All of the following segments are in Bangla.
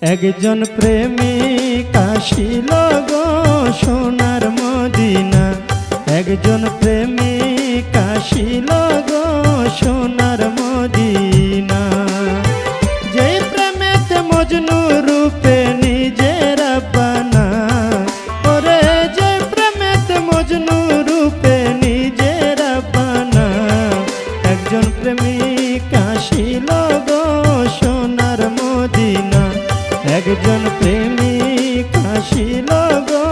একজন প্রেমী আসিল গো সোনার মদিনা। একজন প্রেমী আসিল গো সোনার মদিনা। আসিল গো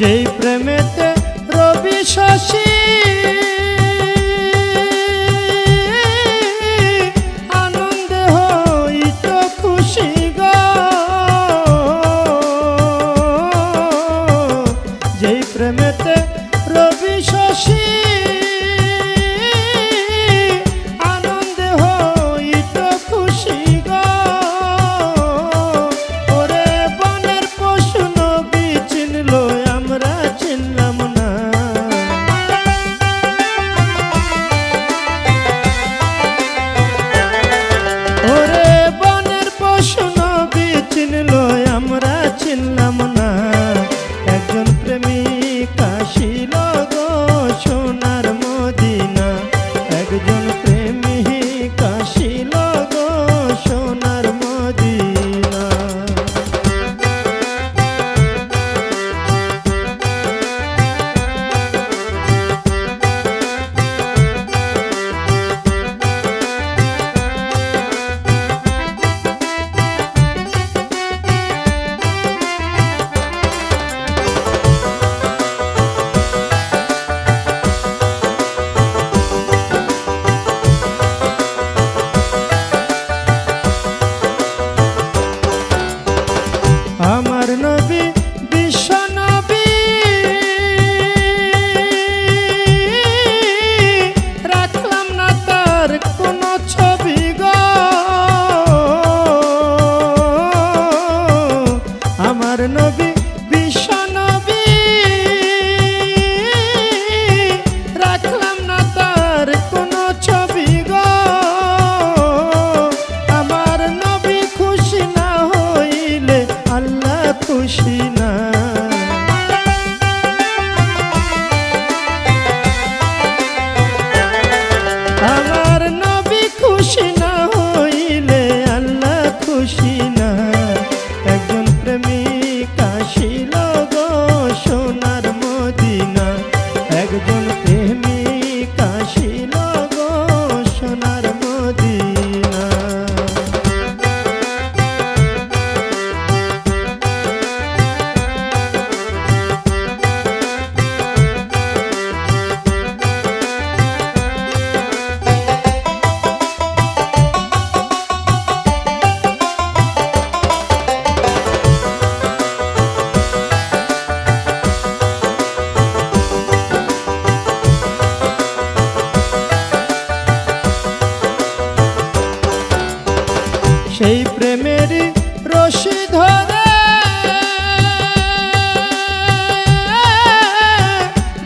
যেই প্রেমেতে রবি শশী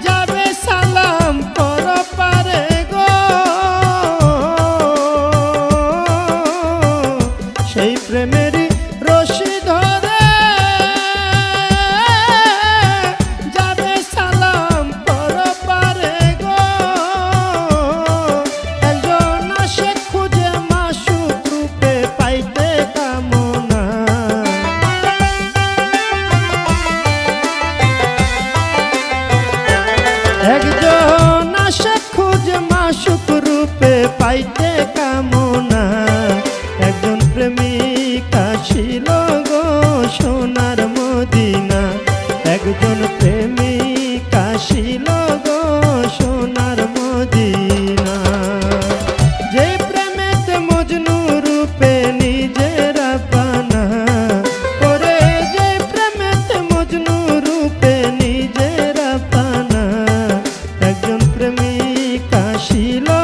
যাবে সালাম পারে গো। সেই প্রেমে পাইতে কামনা। একজন প্রেমিক ছিল গো সোনার মদিনা। একজন প্রেমিক ছিল গো সোনার মদিনা। যে প্রেমেতে মজনু রূপে নিজের পানা। ওরে যে প্রেমেতে মজনু রূপে নিজের পানা। একজন প্রেমিক আসিল